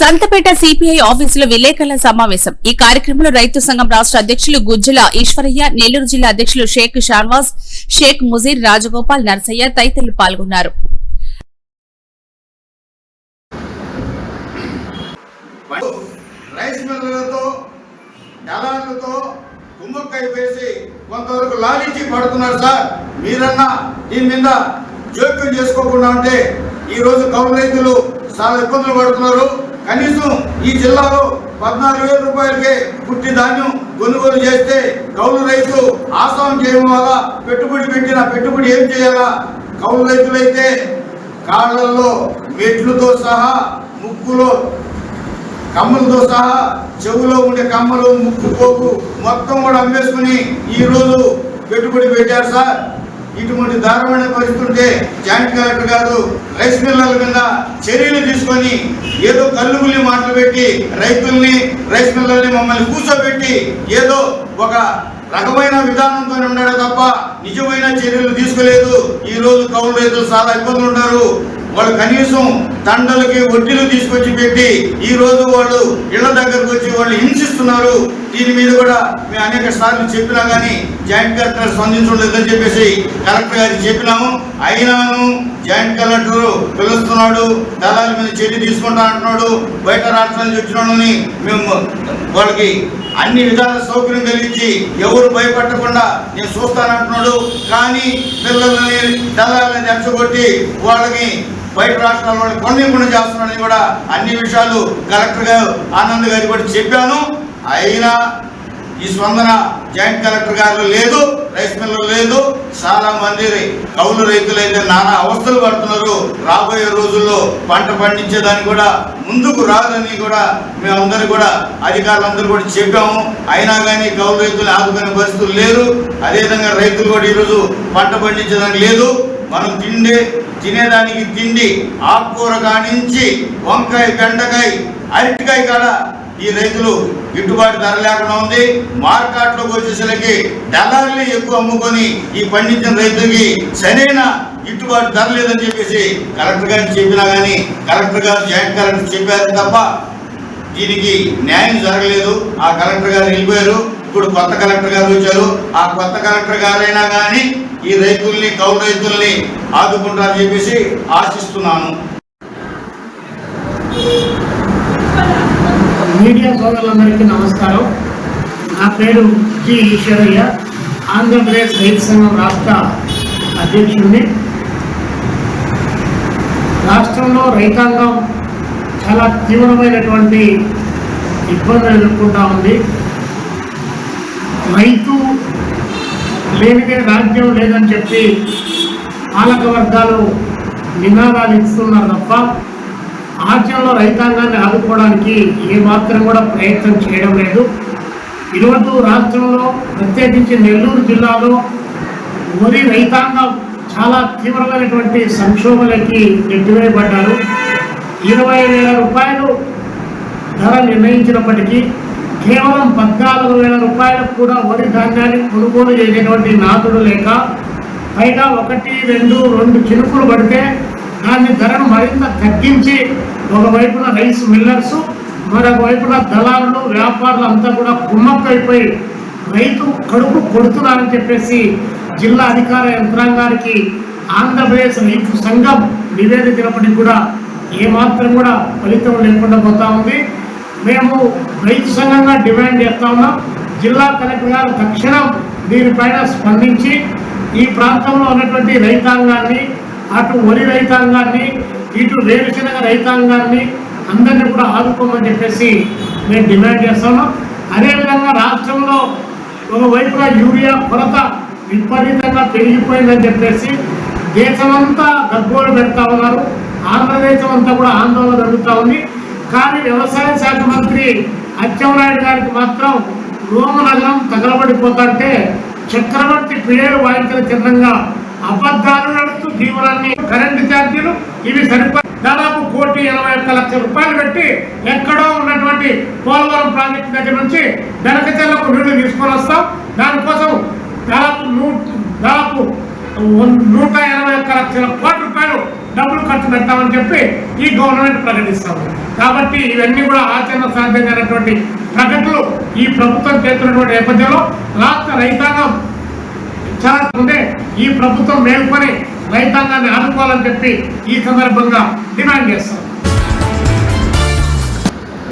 Santhapeta CPI ఆఫీసులో విలేకరుల సమావేశం. ఈ కార్యక్రమంలో రైతు సంఘం రాష్ట్ర అధ్యక్షులు గుజ్జుల ఈశ్వరయ్య నెల్లూరు జిల్లా అధ్యక్షులు షేక్ షాన్వాస్ షేక్ ముజీర్ రాజగోపాల్ నర్సయ్య తదితరులు పాల్గొన్నారు. రైస్ మిల్లర్లతో కొంతవరకు లాలించి పడుతున్నారు సార్. మీరన్నా దీని మీద జోక్యం చేసుకోకుండా ఉంటే కౌలు రైతులు చాలా ఇబ్బందులు పడుతున్నారు. కనీసం ఈ జిల్లాలో పద్నాలుగు వేల రూపాయలకే పుట్టి ధాన్యం కొనుగోలు చేస్తే కౌలు రైతు ఆసాం చేయడం వల్ల పెట్టుబడి పెట్టిన పెట్టుబడి ఏం చేయాలా? కౌలు రైతులైతే కాళ్ళల్లో మెట్లుతో సహా ముక్కులో కమ్మలతో సహా చెవులో ఉండే కమ్మలు ముక్కు పోగు మొత్తం కూడా అమ్మేసుకుని ఈ రోజు పెట్టుబడి పెట్టారు సార్. ఇటువంటి దారుణమైన పరిస్థితుంటే జాయింట్ కలెక్టర్ గారు రైస్ మిల్లర్ల మీద చర్యలు తీసుకొని ఏదో కల్లుగుల్లి మాటలు పెట్టి రైతుల్ని రైస్ మిల్లర్ని మమ్మల్ని కూర్చోబెట్టి ఏదో ఒక రకమైన విధానంతో ఉన్నాడు తప్ప నిజమైన చర్యలు తీసుకోలేదు. ఈ రోజు కౌలు రైతులు చాలా ఇబ్బందులు ఉన్నారు వాళ్ళు కనీసం తండలకి వడ్డీలు తీసుకొచ్చి పెట్టి ఈ రోజు వాళ్ళు ఇళ్ళ దగ్గరకు వచ్చి వాళ్ళు హింసిస్తున్నారు. దీని మీద కూడా మేము అనేక సార్లు చెప్పినా కానీ జాయింట్ కలెక్టర్ స్పందించడం లేదని చెప్పేసి కలెక్టర్ గారికి చెప్పినాము. అయినాను జాయింట్ కలెక్టర్ పిలుస్తున్నాడు దళాల మీద చర్య తీసుకుంటా అంటున్నాడు బయట రాష్ట్రాల నుంచి వచ్చిన వాళ్ళని మేము వాళ్ళకి అన్ని విధాల సౌకర్యం కలిగించి ఎవరు భయపడకుండా నేను చూస్తానంటున్నాడు. కానీ పిల్లల్ని దళాలని రెచ్చగొట్టి వాళ్ళకి బయట రాష్ట్రాల కొన్ని కొనకుండా చేస్తున్నాడని కూడా అన్ని విషయాలు కలెక్టర్ గారు ఆనంద్ గారికి కూడా చెప్పాను. అయినా ఈ స్పందన జాయింట్ కలెక్టర్ గారు లేదు రైస్ మిల్లర్ లేదు. చాలా మంది కౌలు రైతులు అయితే నానా అవస్థలు పడుతున్నారు. రాబోయే రోజుల్లో పంట పండించేదానికి కూడా ముందుకు రాదని కూడా మేమందరూ కూడా అధికారులందరూ కూడా చెప్పాము. అయినా కానీ కౌలు రైతులు ఆదుకునే పరిస్థితులు లేరు. అదేవిధంగా రైతులు కూడా ఈరోజు పంట పండించేదానికి లేదు. మనం తిండే తినేదానికి తిండి ఆకుకూర కానించి వంకాయ బెండకాయ అరటికాయ కాడ ఈ రైతులు గిట్టుబాటు ధర లేకుండా ఉంది. మార్కెట్లోకి వచ్చేసరికి దళాల్ని ఎక్కువ అమ్ముకొని ఈ పండించిన రైతులకి సరైన గిట్టుబాటు ధర లేదని చెప్పేసి కలెక్టర్ గారికి చెప్పినా కానీ కలెక్టర్ గారు జాయింట్ కలెక్టర్ చెప్పారు తప్ప దీనికి న్యాయం జరగలేదు. ఆ కలెక్టర్ గారు వెళ్ళిపోయారు. ఇప్పుడు కొత్త కలెక్టర్ గారు వచ్చారు. ఆ కొత్త కలెక్టర్ గారైనా కానీ ఈ రైతుల్ని కౌలు రైతుల్ని ఆదుకుంటారని చెప్పేసి ఆశిస్తున్నాను. మీడియా సోదరులందరికీ నమస్కారం. నా పేరు జి ఈశ్వరయ్య. ఆంధ్రప్రదేశ్ రైతు సంఘం రాష్ట్ర అధ్యక్షుడిని. రాష్ట్రంలో రైతాంగం చాలా తీవ్రమైనటువంటి ఇబ్బందులు ఎదుర్కొంటా ఉంది. రైతు లేనిదే రాజ్యం లేదని చెప్పి పాలక వర్గాలు నినాదాలు ఇస్తున్నారు తప్ప ఆచరణలో రైతాంగాన్ని ఆదుకోవడానికి ఏ మాత్రం కూడా ప్రయత్నం చేయడం లేదు. ఈరోజు రాష్ట్రంలో ప్రత్యేకించి నెల్లూరు జిల్లాలో వరి రైతాంగం చాలా తీవ్రమైనటువంటి సంక్షోభాలకి నెట్టివేయబడ్డారు. ఇరవై వేల రూపాయలు ధర నిర్ణయించినప్పటికీ కేవలం పద్నాలుగు వేల రూపాయలకు కూడా వరి ధాన్యాన్ని కొనుగోలు చేసేటువంటి నాతుడు లేక పైగా ఒకటి రెండు రెండు చినుకులు పడితే దాని ధరను మరింత తగ్గించి ఒకవైపున రైస్ మిల్లర్స్ మరొక వైపున దళారులు వ్యాపారులు అంతా కూడా కుమ్మక్కైపోయి రైతు కడుపు కొడుతున్నారని చెప్పేసి జిల్లా అధికార యంత్రాంగానికి ఆంధ్రప్రదేశ్ రైతు సంఘం నివేదించినప్పటికీ కూడా ఏమాత్రం కూడా ఫలితం లేకుండా పోతా ఉంది. మేము రైతు సంఘంగా డిమాండ్ చేస్తా ఉన్నాం జిల్లా కలెక్టర్ గారు తక్షణం దీనిపైన స్పందించి ఈ ప్రాంతంలో ఉన్నటువంటి రైతాంగాన్ని అటు వరి రైతాంగాన్ని ఇటు వేరుశనగ రైతాంగాన్ని అందరినీ కూడా ఆదుకోమని చెప్పేసి మేము డిమాండ్ చేస్తున్నాం అదేవిధంగా రాష్ట్రంలో ఒకవైపున యూరియా కొరత విపరీతంగా పెరిగిపోయిందని చెప్పేసి దేశమంతా గగ్గోలు పెడతా ఉన్నారు. ఆంధ్రదేశం అంతా కూడా ఆందోళన జరుగుతూ ఉంది. కానీ వ్యవసాయ శాఖ మంత్రి అచ్చెన్నాయుడు గారికి మాత్రం రోమనగరం తగలబడిపోతుంటే చక్రవర్తి పిల్లలు వాయించిన చిహ్నంగా అబద్ధాలు నడుస్తూ తీవ్రాన్ని కరెంటు ఛార్జీలు ఇవి సరిపో దాదాపు కోటి ఎనభై ఒక్క లక్షల రూపాయలు పెట్టి ఎక్కడో ఉన్నటువంటి పోలవరం ప్రాజెక్టు దగ్గర నుంచి వెనకచెల్లకు నీళ్ళు తీసుకొని వస్తాం. దానికోసం దాదాపు నూ దాదాపు నూట ఎనభై ఒక్క లక్షల కోట్ల రూపాయలు పెడతామని చెప్పి ఈ గవర్నమెంట్ ప్రకటిస్తాము కాబట్టి ఇవన్నీ కూడా ఆచరణ సాధ్యమైనటువంటి ప్రకటనలు ఈ ప్రభుత్వం చేస్తున్నటువంటి నేపథ్యంలో రాష్ట్ర రైతాంగం చాలా ముందే ఈ ప్రభుత్వం మేల్కొని రైతాంగాన్ని ఆదుకోవాలని చెప్పి ఈ సందర్భంగా డిమాండ్ చేస్తాం.